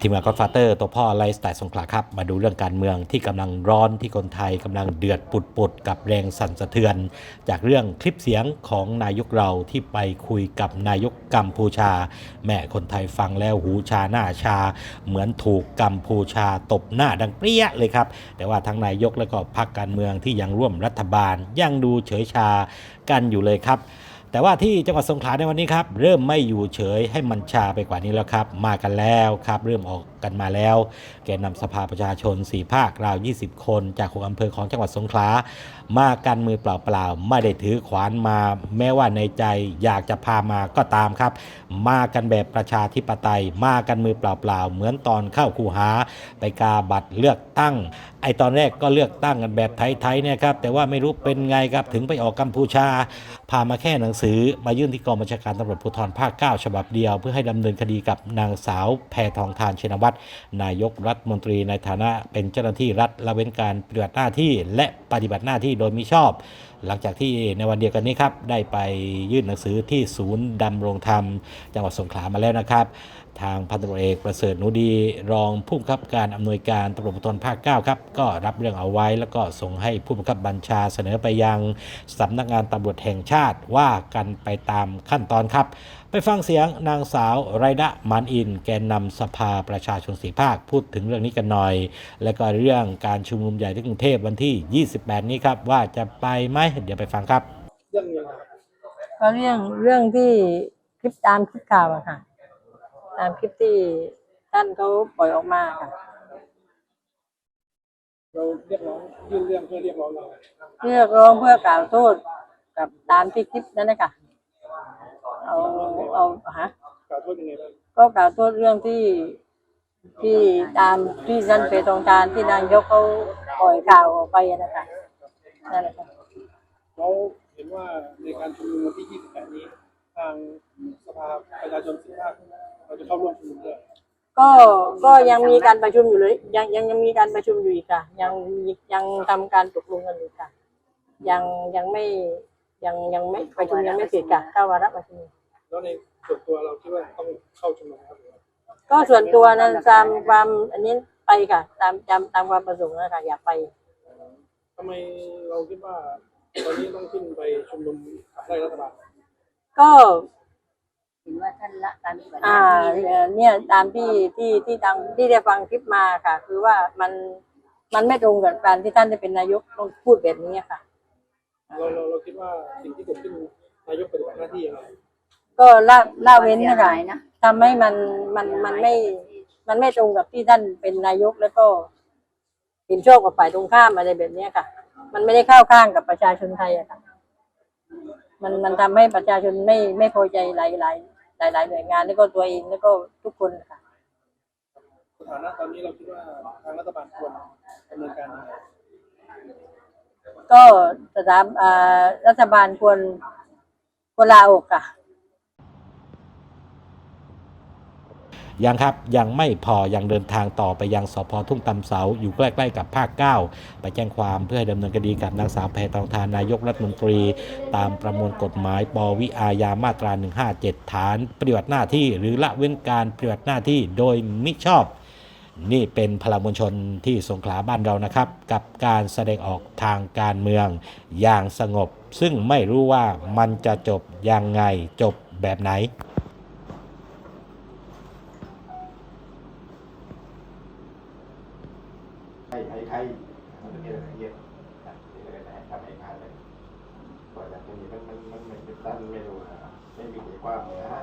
ทีมงานก็ฟาเตอร์ตัวพ่อไลฟ์สไตล์สงขลาครับ มาดูเรื่องการเมืองที่กำลังร้อนที่คนไทยกำลังเดือดปุดๆกับแรงสั่นสะเทือน จากเรื่องคลิปเสียงของนายกเราที่ไปคุยกับนายกกัมพูชา แม่คนไทยฟังแล้วหูชาหน้าชา เหมือนถูกกัมพูชาตบหน้าดังเปรี้ยเลยครับ แต่ว่าทั้งนายกและก็พรรคการเมืองที่ยังร่วมรัฐบาลยังดูเฉยชากันอยู่เลยครับ แต่ว่าที่จังหวัดสงขลาในวันนี้ครับเริ่มไม่อยู่เฉยให้มันชาไปกว่านี้แล้วครับ มากันแล้วครับ เริ่มออกกันมาแล้ว แกนนำสภาประชาชน 4 ภาคราว 20 คน จากหกอำเภอของจังหวัดสงขลา มากันมือเปล่าๆ ไม่ได้ถือขวานมา แม้ว่าในใจอยากจะพามาก็ตามครับ มากันแบบประชาธิปไตย มากันมือเปล่าๆ เหมือนตอนเข้าคูหา ไปกาบัตรเลือกตั้ง ไอตอนแรกก็เลือกตั้งกันแบบไทยๆเนี่ยครับ แต่ว่าไม่รู้เป็นไงครับ ถึงไปออกกัมพูชา พามาแค่หนังสือ มายื่นที่กองบัญชาการตำรวจภูธรภาค 9 ฉบับเดียว เพื่อให้ดำเนินคดีกับนางสาวแพทองทานชินวัตรนายกรัฐมนตรีในฐานะเป็นเจ้าหน้าที่รัฐละเว้นการปฏิบัติหน้าที่ และปฏิบัติหน้าที่โดยมิชอบ หลังจากที่ในวันเดียวกันนี้ครับได้ไปยื่นหนังสือที่ศูนย์ดำรงธรรม จังหวัดสงขลามาแล้วนะครับ ทางพันตำรวจเอกประเสริฐนูดีรองผู้บังคับการอำนวยการตำรวจภูธรภาค 9 ครับ ก็รับเรื่องเอาไว้ แล้วก็ส่งให้ผู้บังคับบัญชาเสนอไปยังสำนักงานตำรวจแห่งชาติว่ากันไปตามขั้นตอนครับ ไปฟังเสียงนางสาวไรดะมานอิน แกนนำสภาประชาชนสีภาคพูดถึงเรื่องนี้กันหน่อย และก็เรื่องการชุมนุมใหญ่ที่กรุงเทพวันที่ 28 นี้ครับว่าจะไปไหมเดี๋ยวไปฟังครับ เรื่องยังไงก็เรื่องเรื่องที่คลิปตามคลิปข่าวอะค่ะ ตามคลิปที่ท่านเขาปล่อยออกมาค่ะเราเรียกร้องยื่นเรื่องเพื่อเรียกร้องอะไรเรียกร้องเพื่อกล่าวโทษกับตามที่คลิปนั้นนะคะเอาเอาฮะกล่าวโทษยังไงบ้างก็กล่าวโทษเรื่องที่ที่ตามที่ท่านเปตองการที่นายกเขาปล่อยข่าวออกไปอะนะคะนั่นแหละค่ะ เราเห็นว่าในการชุมนุมวันที่ 28 นี้ ทางสภาประชาชนสิบภาคเราจะเข้าร่วมชุมนุมด้วยก็ก็ยังมีการประชุมอยู่เลยยังยังยังมีการประชุมอยู่อีกค่ะ ยังมียังทำการตกลงกันอยู่ค่ะ ยังยังไม่ยังยังไม่ประชุมยังไม่เสร็จค่ะเข้าวาระประชุม แล้วในส่วนตัวเราคิดว่าต้องเข้าชุมนุมครับก็ส่วนตัวนั้นตามความอันนี้ไปค่ะ ตามตามตามความประสงค์นะคะอยากไป ทำไมเราคิดว่า ตอนนี้ต้องขึ้นไปชุมนุมขับไล่รัฐบาลก็เห็นว่าท่านละการปฏิบัติหอ่าน้าที่เอ่อเนี่ยตามที่ที่ที่ทางที่ได้ฟังคลิปมาค่ะ คือว่ามันมันไม่ตรงกับการที่ท่านได้เป็นนายกต้องพูดแบบนี้ค่ะ เราเราเราคิดว่าสิ่งที่เกิดขึ้นนายกปฏิบัติหน้าที่ยังไงก็ละละเว้นสียนะคะหายนะทำให้มันมันมันไม่ มันไม่ตรงกับที่ท่านเป็นนายกแล้วก็เห็นชอบกับฝ่ายตรงข้ามอะไรแบบเนี้ยค่ะ มันไม่ได้เข้าข้างกับประชาชนไทยอะค่ะ มันมันทำให้ประชาชนไม่ไม่พอใจหลายหลายหลายหลายหน่วยงานแล้วก็ตัวเองแล้วก็ทุกคนค่ะ สถานะตอนนี้เราคิดว่าทางรัฐบาลควรดำเนินการยังไงก็สถาอ่ารัฐบาลควรควรลาออกค่ะ ยังครับยังไม่พอยังเดินทางต่อไปยังสพทุ่งตำเสาอยู่ใกล้ๆกับภาค 9 ไปแจ้งความเพื่อให้ดำเนินคดีกับนางสาวแพทองทานนายกรัฐมนตรี ตามประมวลกฎหมายปวิอาญามาตรา 157 ฐาน ปฏิบัติหน้าที่หรือละเว้นการปฏิบัติหน้าที่โดยมิชอบนี่เป็นพลังมวลชนที่สงขลาบ้านเรานะครับ กับการแสดงออกทางการเมืองอย่างสงบ ซึ่งไม่รู้ว่ามันจะจบยังไงจบแบบไหน ไทยไทยไทยมันจะมีอะไรเยอะนะมีอะไรนะทำให้ผ่านเลยกว่าจะมีมันมันมันมันเป็นตั้นไม่รู้นะไม่มีความนะ